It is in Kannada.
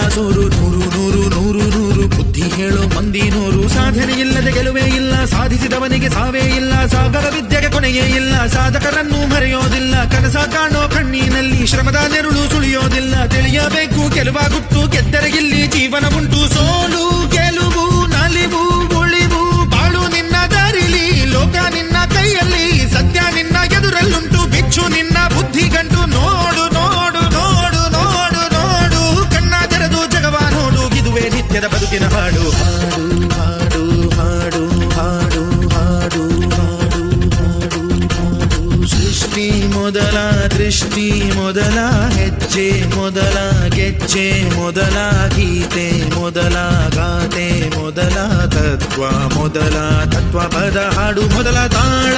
ಸೋರು ನೂರು ನೂರು ನೂರು ನೂರು ಬುದ್ಧಿ ಹೇಳೋ, ಮಂದಿ ನೂರು. ಸಾಧನೆ ಇಲ್ಲದೆ ಗೆಲುವೇ ಇಲ್ಲ. ಸಾಧಿಸಿದವನಿಗೆ ಸಾವೇ ಇಲ್ಲ. ಸಾಗರ ವಿದ್ಯೆಗೆ ಕೊನೆಯೇ ಇಲ್ಲ. ಸಾಧಕರನ್ನು ಮರೆಯೋದಿಲ್ಲ. ಕನಸ ಕಾಣೋ ಕಣ್ಣಿನಲ್ಲಿ ಶ್ರಮದ ನೆರಳು ಸುಳಿಯೋದಿಲ್ಲ. ತಿಳಿಯಬೇಕು ಗೆಲುವಾಗುಟ್ಟು ನಿತ್ಯದ ಬದುಕಿನ ಹಾಡು. ಹಾಡು ಹಾಡು ಹಾಡು ಹಾಡು ಹಾಡು ಹಾಡು ಹಾಡು ಸೃಷ್ಟಿ ಮೊದಲ, ದೃಷ್ಟಿ ಮೊದಲ, ಹೆಜ್ಜೆ ಮೊದಲ, ಗೆಜ್ಜೆ ಮೊದಲ, ಗೀತೆ ಮೊದಲ, ಗಾತೆ ಮೊದಲ, ತತ್ವ ಮೊದಲ ತತ್ವ ಪದ ಹಾಡು ಮೊದಲ ತಾಳ.